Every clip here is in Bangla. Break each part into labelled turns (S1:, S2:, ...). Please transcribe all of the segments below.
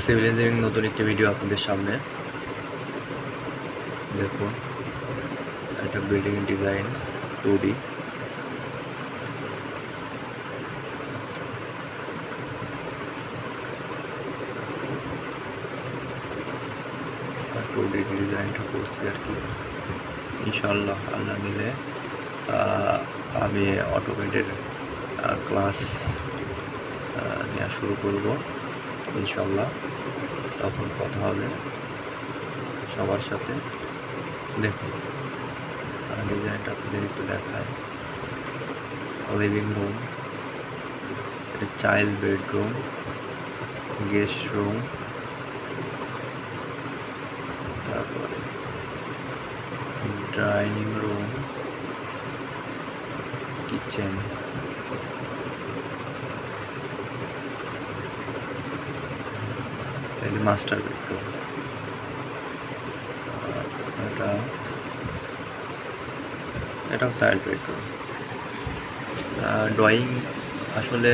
S1: সিভিল ইঞ্জিনিয়ারিং নতুন একটি ভিডিও আপনাদের সামনে। দেখুন একটা building design two D two D ডিজাইনটা করছি আর কি। ইনশাল্লাহ আল্লাহ দিলে আমি অটোমেটের ক্লাস নেওয়া শুরু করব। ইনশাল্লাহ তখন কথা হবে সবার সাথে। দেখুন আর ডিজাইনটা আপনাদের একটু দেখায়। লিভিং রুম এটা চাইল্ড বেডরুম গেস্ট রুম তারপরে ডাইনিং রুম কিচেন এটা মাস্টার বেডরুম এটা এটা চাইল্ড বেডরুম ড্রয়িং আসলে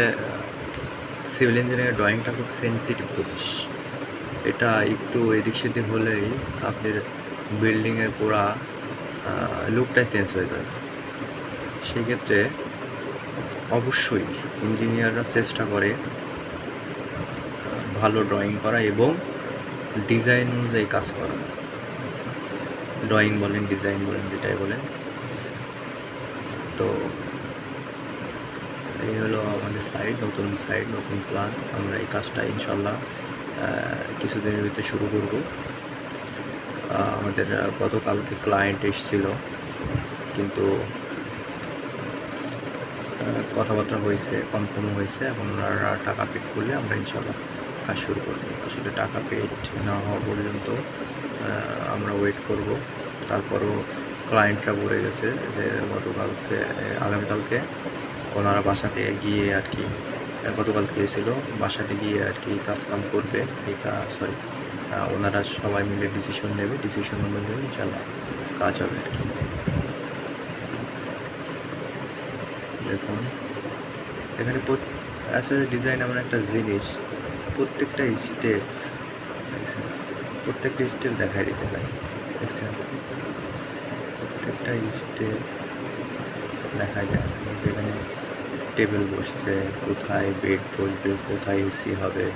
S1: সিভিল ইঞ্জিনিয়ারিং ড্রয়িংটা খুব সেন্সিটিভ জিনিস। এটা একটু এদিক সেদিক হলেই আপনার বিল্ডিংয়ের পুরা লুকটাই চেঞ্জ হয়ে যাবে। সেক্ষেত্রে অবশ্যই ইঞ্জিনিয়াররা চেষ্টা করে ভালো ড্রয়িং করা এবং ডিজাইন অনুযায়ী কাজ করা। ড্রয়িং বলেন ডিজাইন বলেন, যেটাই বলেন। তো এই হলো আমাদের সাইড নতুন সাইড নতুন প্ল্যান আমরা এই কাজটা ইনশাল্লাহ কিছুদিনের ভিতরে শুরু করব। আমাদের গতকালকে ক্লায়েন্ট এসেছিল, কিন্তু কথাবার্তা হয়েছে কনফার্ম হয়েছে এখন ওনারা টাকা পেড করলে আমরা ইনশাল্লাহ কাজ শুরু করব। আসলে টাকা পেড না হওয়া পর্যন্ত আমরা ওয়েট করব। তারপরও ক্লায়েন্টরা বলে গেছে যে গতকালকে আগামীকালকে ওনারা বাসাতে গিয়ে আর কি আহ, গতকালকে গিয়েছিল বাসাতে গিয়ে আর কি কাজ কাম করবে। এই সরি ওনারা সবাই মিলে ডিসিশন নেবে। ডিসিশন অনুযায়ী ইনশাল্লাহ কাজ হবে আর কি। দেখুন এখানে আসলে ডিজাইন এমন একটা জিনিস প্রত্যেকটা স্টেপ প্রত্যেকটা স্টেপ দেখাই দিতে হয়, দেখছেন? প্রত্যেকটা স্টেপ দেখা যায় যেখানে টেবিল বসছে, কোথায় বেড বসবে, কোথায় এসি হবে,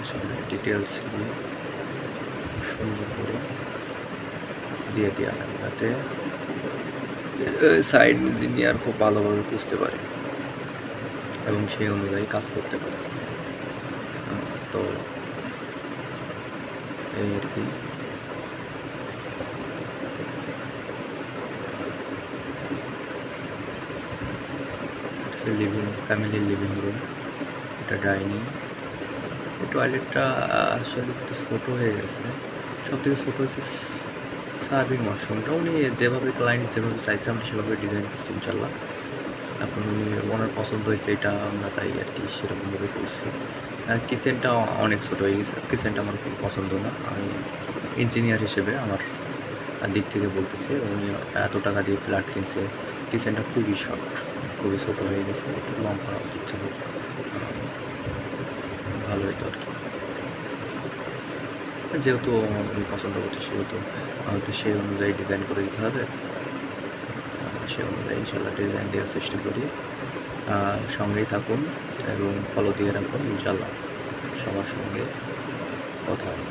S1: আসলে ডিটেলস দিয়ে সুন্দর করে দিয়ে দেওয়া লাগে যাতে সাইড ইঞ্জিনিয়ার খুব ভালোভাবে বুঝতে পারে এবং সেই অনুযায়ী কাজ করতে পারে। তো এই আর কি। লিভিং ফ্যামিলি লিভিং রুম এটা ডাইনিং টয়লেটটা আসলে একটু ছোটো হয়ে গেছে। সব থেকে ছোটো হচ্ছে সার্ভিং ওয়াশরুমটা উনি যেভাবে ক্লায়েন্ট যেভাবে চাইছে, আমরা সেভাবে ডিজাইন করছি ইনশাল্লাহ। এখন উনি ওনার পছন্দ হয়েছে, এটা আমরা তাই আর কি সেরকমভাবে করছি। কিচেনটা অনেক ছোটো হয়ে গেছে কিচেনটা আমার খুব পছন্দ না। আমি ইঞ্জিনিয়ার হিসেবে আমার দিক থেকে বলতেছি, উনি এত টাকা দিয়ে ফ্ল্যাট কিনছে কিচেনটা খুবই শর্ট খুবই ছোটো হয়ে গেছে, একটু লং করা উচিত ছিল ভালো হতো আর কি। যেহেতু আমি পছন্দ করছি, সেহেতু আমাদের সেই অনুযায়ী ডিজাইন করে দিতে হবে। সেই অনুযায়ী ইনশাল্লাহ ডিজাইন দেওয়ার চেষ্টা করি। সঙ্গেই থাকুন এবং ফলো দিয়ে রাখুন ইনশাল্লাহ সবার সঙ্গে কথা হবে।